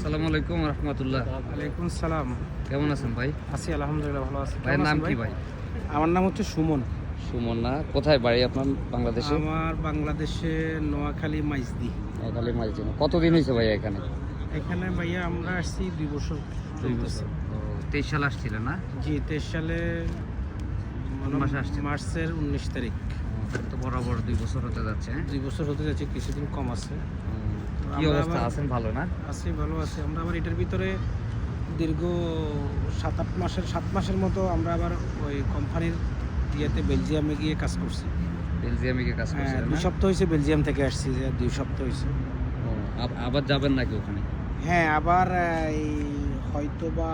আসসালামু আলাইকুম রহমতুল্লাহ। ওয়ালাইকুম সালাম। কেমন আছেন ভাই? আছি আলহামদুলিল্লাহ ভালো আছি। ভাইয়ের নাম কি ভাই? আমার নাম হচ্ছে সুমন। সুমন না কোথায় বাড়ি আপনার বাংলাদেশে? আমার বাংলাদেশে নোয়াখালী মাইজদি। খালি মাঝে কতদিন হয়েছে ভাই এখানে? এখানে ভাইয়া আমরা আসছি দুই বছর দুই বছর। ও, তেইশ সাল আসছিলেন না? জি তেইশ সালে মাসে আসছেন? মার্চের উনিশ তারিখ। তো বরাবর দুই বছর হতে যাচ্ছে হ্যাঁ? দুই বছর হতে যাচ্ছে কিছুদিন কম আছে। কি অবস্থা? আছেন ভালো না? আছি ভালো আছি। আমরা আবার এটার ভিতরে দীর্ঘ সাত আট মাসের সাত মাসের মতো আমরা আবার ওই কোম্পানির ইয়েতে বেলজিয়ামে গিয়ে কাজ করছি। বেলজিয়ামে গিয়ে কাজ হ্যাঁ দুই সপ্তাহ হয়েছে বেলজিয়াম থেকে আসছি যে দুই সপ্তাহ হয়েছে। আবার যাবেন নাকি ওখানে? হ্যাঁ আবার এই হয়তোবা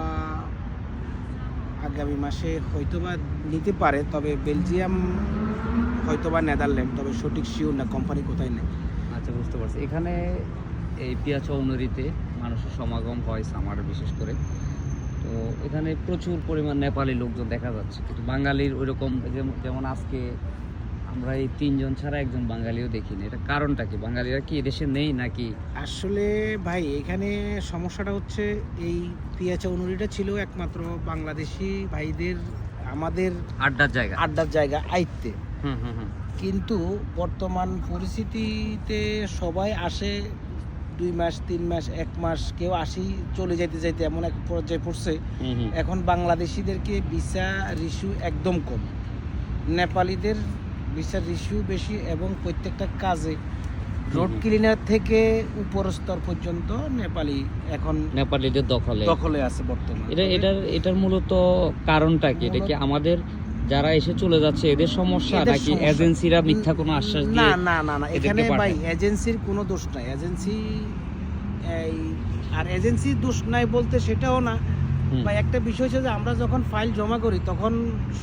আগামী মাসে হয়তোবা নিতে পারে তবে বেলজিয়াম হয়তোবা নেদারল্যান্ড তবে সঠিক শিওর না কোম্পানি কোথায় নেই। আচ্ছা বুঝতে পারছি। এখানে এই পিয়া চৌনরিতে মানুষের সমাগম হয় সামার বিশেষ করে। তো এখানে প্রচুর পরিমাণ নেপালি লোকজন দেখা যাচ্ছে। কিন্তু বাঙালির ওইরকম যেমন- যেমন আজকে আমরা এই তিনজন ছাড়া একজন বাঙালিও দেখিনি। এটা কারণটা কি? বাঙালিরা কি এদেশে নেই নাকি? আসলে ভাই এখানে সমস্যাটা হচ্ছে এই পিয়া চৌনুরিটা ছিল একমাত্র বাংলাদেশি ভাইদের আমাদের আড্ডার জায়গা। আড্ডার জায়গা আইতে হুম হুম হুম। কিন্তু বর্তমান পরিস্থিতিতে সবাই আসে দুই মাস তিন মাস এক মাস কেউ আসি চলে যাইতে যাইতে এমন এক পর্যায়ে পড়ছে। এখন বাংলাদেশিদেরকে ভিসা রিস্যু একদম কম। নেপালিদের ভিসা রিস্যু বেশি এবং প্রত্যেকটা কাজে রোড ক্লিনার থেকে উপর স্তর পর্যন্ত নেপালি এখন নেপালিদের দখলে। দখলে আছে বর্তমানে। এটা এটার এটার মূলত কারণটা কি? এটা কি আমাদের যারা এসে চলে যাচ্ছে এদের সমস্যা নাকি এজেন্সিরা মিথ্যা কোনো আশ্বাস না দিয়ে না না না এদেরকে এখানে ভাই এজেন্সির কোনো দোষ নাই। এজেন্সি এই আর এজেন্সি দোষ নাই বলতে সেটাও না। ভাই একটা বিষয় হচ্ছে যে আমরা যখন ফাইল জমা করি তখন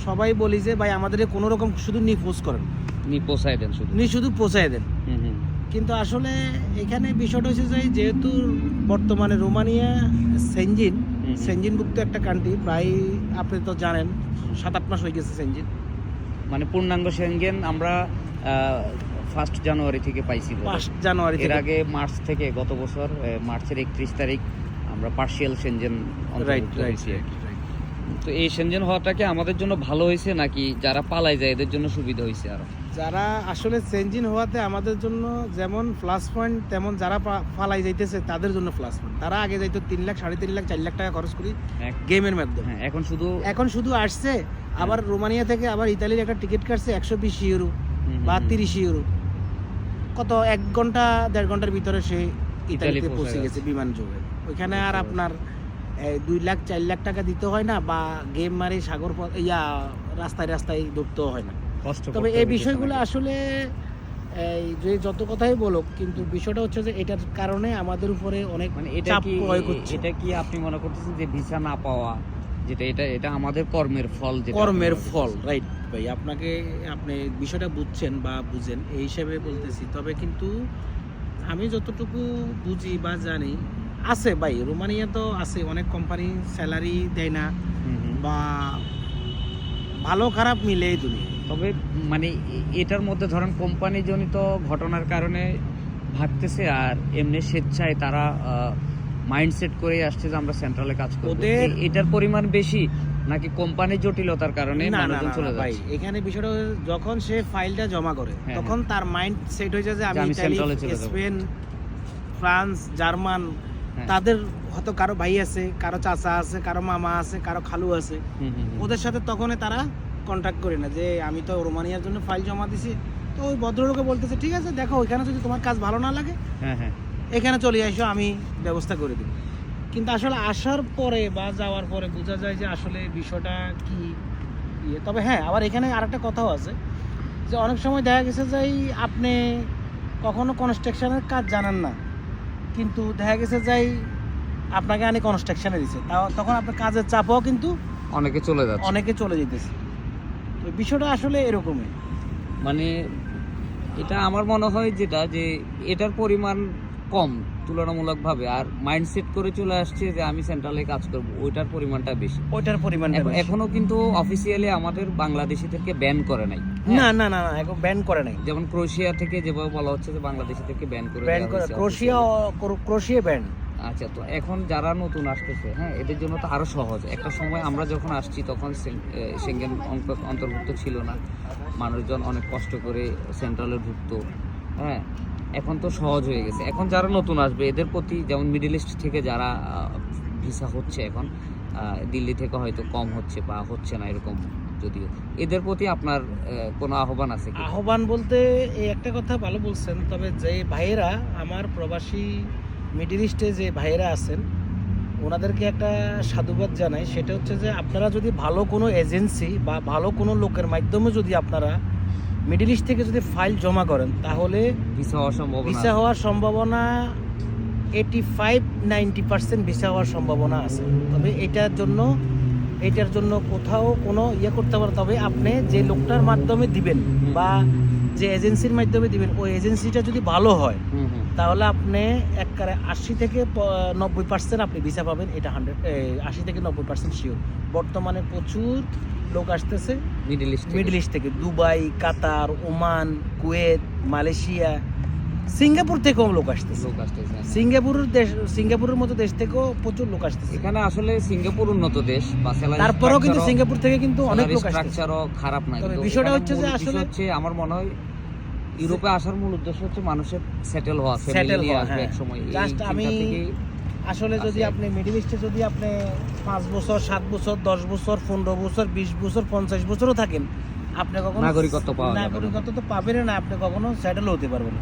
সবাই বলি যে ভাই আমাদের কোনো রকম শুধু নিপোজ করেন। নি পোষায় দেন শুধু। নি শুধু পৌঁছায় দেন। কিন্তু আসলে এখানে বিষয়টা হচ্ছে যে যেহেতু বর্তমানে রোমানিয়া সেঞ্জিন। সেঞ্জিনভুক্ত একটা কান্ট্রি প্রায় আপনি তো জানেন সাত আট মাস হয়ে গেছে সেঞ্জিন মানে পূর্ণাঙ্গ সেনগেন আমরা ফার্স্ট জানুয়ারি থেকে পাইছি ফার্স্ট জানুয়ারি এর আগে মার্চ থেকে গত বছর মার্চের একত্রিশ তারিখ আমরা পার্সিয়াল সেনজেন রাইট রাইট আর কি। তো এই সেনজেন হওয়াটা কি আমাদের জন্য ভালো হয়েছে নাকি যারা পালাই যায় এদের জন্য সুবিধা হয়েছে আরও? যারা আসলে সেঞ্জিন হওয়াতে আমাদের জন্য যেমন প্লাস পয়েন্ট তেমন যারা পালাই যাইতেছে তাদের জন্য প্লাস পয়েন্ট তারা আগে যাইতো তিন লাখ সাড়ে তিন লাখ চার লাখ টাকা খরচ করি গেমের মাধ্যমে। হ্যাঁ এখন শুধু এখন শুধু আসছে আবার রোমানিয়া থেকে আবার ইতালির একটা টিকিট কাটছে একশো বিশ ইউরো বা। তিরিশ ইউরো কত এক ঘণ্টা দেড় ঘণ্টার ভিতরে সে ইতালিতে পৌঁছে গেছে। বিমান যোগে। ওইখানে আর আপনার দুই লাখ চার লাখ টাকা দিতে হয় না বা গেম মারি সাগর পথ- ইয়া রাস্তায় রাস্তায় ঢুকতেও হয় না। তবে এই বিষয়গুলো আসলে এই যে যত কথাই বলুক কিন্তু বিষয়টা হচ্ছে যে এটার কারণে আমাদের উপরে অনেক মানে এটা কি এটা কি আপনি মনে করতেছেন যে ভিসা না পাওয়া যেটা এটা এটা আমাদের কর্মের ফল যেটা কর্মের ফল রাইট ভাই? আপনাকে আপনি বিষয়টা বুঝছেন বা বুঝেন এই হিসেবে বলতেছি। তবে কিন্তু আমি যতটুকু বুঝি বা জানি আছে ভাই রোমানিয়া তো আছে অনেক কোম্পানি স্যালারি দেয় না। বা ভালো খারাপ মিলেই তুমি তবে মানে এটার মধ্যে ধরেন কোম্পানি জনিত ঘটনার কারণে ভাবতেছে আর এমনি স্বেচ্ছায় তারা মাইন্ডসেট করে আসছে যে আমরা সেন্ট্রালে কাজ করব ওদের- এটার পরিমাণ বেশি নাকি কোম্পানির জটিলতার কারণে মানুষজন চলে যাচ্ছে এখানে বিষয়টা যখন সে ফাইলটা জমা করে হ্যাঁ, তখন তার মাইন্ড সেট হয়ে যায় যে আমি ইতালি। স্পেন ফ্রান্স জার্মান হ্যাঁ। তাদের হয়তো কারও ভাই আছে কারও চাচা আছে কারও মামা আছে কারও খালু আছে। ওদের সাথে তখনই তারা কন্ট্যাক্ট করে না যে আমি তো রোমানিয়ার জন্য ফাইল জমা দিছি। তো ওই ভদ্রলোকে বলতেছে ঠিক আছে দেখো ওইখানে যদি তোমার কাজ ভালো না লাগে হ্যাঁ হ্যাঁ। এখানে চলে আসো আমি ব্যবস্থা করে দেব। কিন্তু আসলে আসার পরে বা যাওয়ার পরে বোঝা যায় যে আসলে বিষয়টা কি ইয়ে। তবে হ্যাঁ আবার এখানে আরেকটা কথাও আছে যে অনেক সময় দেখা গেছে যে আপনি কখনো কনস্ট্রাকশনের কাজ জানেন না। কিন্তু দেখা গেছে যাই আপনাকে অনেক কনস্ট্রাকশনে দিছে। তখন আপনার কাজের চাপও কিন্তু অনেকে চলে যাচ্ছে। অনেকে চলে যেতেছে। তো বিষয়টা আসলে এরকমই। মানে এটা আমার মনে হয় যেটা যে এটার পরিমাণ কম। তুলনামূলকভাবে আর মাইন্ডসেট করে চলে আসছে যে আমি সেন্ট্রালে কাজ করব ওইটার পরিমাণটা বেশি। ওইটার পরিমাণটা এখন- কিন্তু অফিসিয়ালি আমাদের বাংলাদেশিদেরকে ব্যান করে নাই না না না না এখন ব্যান করে নাই। যেমন ক্রোয়েশিয়া থেকে যেভাবে বলা হচ্ছে যে বাংলাদেশিদেরকে ব্যান করে ব্যান করে ক্রোশিয়া ক্রোশিয়া ব্যান আচ্ছা তো এখন যারা নতুন আসতেছে হ্যাঁ এদের জন্য তো আরও সহজ। একটা সময় আমরা যখন আসছি তখন সেঙ্গেন অন্তর্ভুক্ত ছিল না। মানুষজন অনেক কষ্ট করে সেন্ট্রালে ঢুকতো হ্যাঁ? এখন তো সহজ হয়ে গেছে। এখন যারা নতুন আসবে, এদের প্রতি যেমন মিডল ইস্ট থেকে যারা ভিসা হচ্ছে এখন দিল্লি থেকে হয়তো কম হচ্ছে বা হচ্ছে না এরকম যদিও। এদের প্রতি আপনার কোনো আহ্বান আছে আহ্বান বলতে এই একটা কথা ভালো বলছেন, তবে যে ভাইয়েরা আমার প্রবাসী মিডিল ইস্টে যে ভাইয়েরা আছেন, ওনাদেরকে একটা সাধুবাদ জানাই। সেটা হচ্ছে যে আপনারা যদি ভালো কোনো এজেন্সি বা ভালো কোনো লোকের মাধ্যমে যদি আপনারা মিডিল ইস্ট থেকে যদি ফাইল জমা করেন তাহলে ভিসা হওয়ার সম্ভাবনা ভিসা হওয়ার সম্ভাবনা eighty five ninety percent visa হওয়ার সম্ভাবনা আছে। তবে এটার জন্য এটার জন্য কোথাও কোনো ইয়ে করতে পারে তবে আপনি যে লোকটার মাধ্যমে দিবেন বা যে এজেন্সির মাধ্যমে দিবেন ওই এজেন্সিটা যদি ভালো হয় তাহলে আপনি একবারে আশি থেকে নব্বই পার্সেন্ট আপনি ভিসা পাবেন এটা হান্ড্রেড আশি থেকে নব্বই পার্সেন্ট শিওর বর্তমানে প্রচুর লোক আসতেছে মিডল ইস্ট মিডল ইস্ট থেকে। Dubai Qatar Oman Kuwait Malaysia Singapore থেকেও লোক আসতেছে। লোক আসতেছে। সিঙ্গাপুরের দেশ সিঙ্গাপুরের মতো দেশ থেকেও প্রচুর লোক আসতেছে। এখানে আসলে সিঙ্গাপুর উন্নত দেশ তারপরেও কিন্তু সিঙ্গাপুর থেকে কিন্তু অনেক লোক স্ট্রাকচারও খারাপ না বিষয়টা হচ্ছে যে আসলে- হচ্ছে আমার মনে হয় ইউরোপে আসার মূল উদ্দেশ্য হচ্ছে মানুষের সেটেল হওয়া নিয়ে হওয়া, আসবে হ্যাঁ। এক সময়। চিন্তা আমি- আসলে যদি আপনি মিডিল ইস্টে যদি আপনি পাঁচ বছর সাত বছর দশ বছর পনেরো বছর বিশ বছর পঞ্চাশ বছরও থাকেন আপনি কখনো নাগরিকত্ব পাওয়া যাবে নাগরিকত্ব তো পাবেন না আপনি কখনো সেটেল হতে পারবেন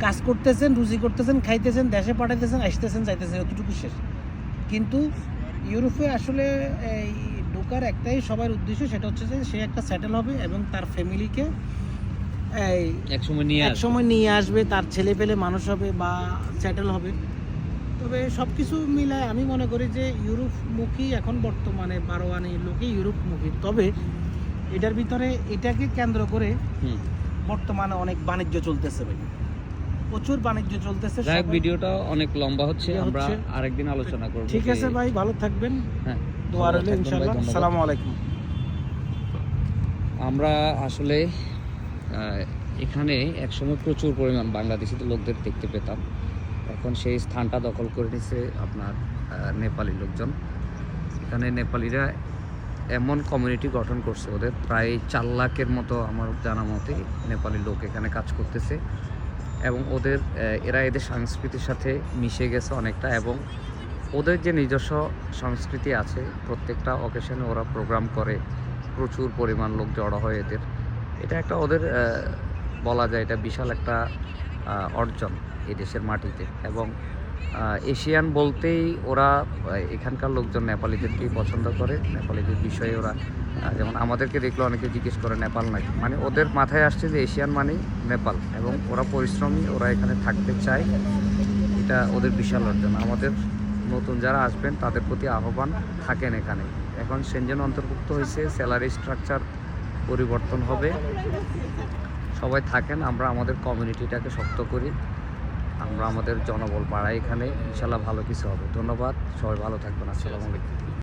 কাজ করতেছেন রুজি করতেছেন খাইতেছেন দেশে পাঠাইতেছেন আসতেছেন যাইতেছেন এতটুকু শেষ। কিন্তু ইউরোপে আসলে এই ঢোকার একটাই সবার উদ্দেশ্য সেটা হচ্ছে যে সে একটা সেটেল হবে এবং তার ফ্যামিলিকে এই এক সময় নিয়ে এক সময় নিয়ে আসবে তার ছেলে পেলে মানুষ হবে বা সেটেল হবে। তবে সব কিছু মিলায় আমি মনে করি যে ইউরোপমুখী এখন বর্তমানে বারোয়ানি লোকে ইউরোপমুখী। তবে এটার ভিতরে এটাকে কেন্দ্র করে বর্তমানে অনেক বাণিজ্য চলতেছে ভাই। প্রচুর বাণিজ্য চলতেছে যাই ভিডিওটা অনেক লম্বা হচ্ছে আমরা আরেকদিন আলোচনা করব ঠিক আছে ভাই ভালো থাকবেন। হ্যাঁ দোয়া রইল ধন্যবাদ। আসসালামু আলাইকুম। আমরা আসলে এখানে একসময় প্রচুর পরিমাণ বাংলাদেশিদের লোকদের দেখতে পেতাম। এখন সেই স্থানটা দখল করে নিছে আপনার নেপালি লোকজন। এখানে নেপালিরা এমন কমিউনিটি গঠন করছে ওদের, প্রায় চার লাখের মতো আমার জানা মতে নেপালি লোক এখানে কাজ করতেছে। এবং ওদের এরা এদের সংস্কৃতির সাথে মিশে গেছে অনেকটা এবং ওদের যে নিজস্ব সংস্কৃতি আছে, প্রত্যেকটা অকেশনে ওরা প্রোগ্রাম করে, প্রচুর পরিমাণ লোক জড়ো হয় এদের। এটা একটা ওদের বলা যায় এটা বিশাল একটা অর্জন এই দেশের মাটিতে। এবং এশিয়ান বলতেই ওরা এখানকার লোকজন নেপালিদেরকেই পছন্দ করে। নেপালিদের বিষয়ে ওরা যেমন আমাদেরকে দেখলে অনেকে জিজ্ঞেস করে নেপাল নাকি? মানে ওদের মাথায় আসছে যে এশিয়ান মানেই নেপাল। এবং ওরা পরিশ্রমী, ওরা এখানে থাকতে চায়। এটা ওদের বিশাল অর্জন। আমাদের নতুন যারা আসবেন, তাদের প্রতি আহ্বান থাকেন এখানে। এখন সেনজেন অন্তর্ভুক্ত হয়েছে স্যালারি স্ট্রাকচার পরিবর্তন হবে। সবাই থাকেন, আমরা আমাদের কমিউনিটিটাকে শক্ত করি। আমরা আমাদের জনবল বাড়াই এখানে। ইনশাল্লাহ ভালো কিছু হবে। ধন্যবাদ। সবাই ভালো থাকবেন। আসসালামু আলাইকুম।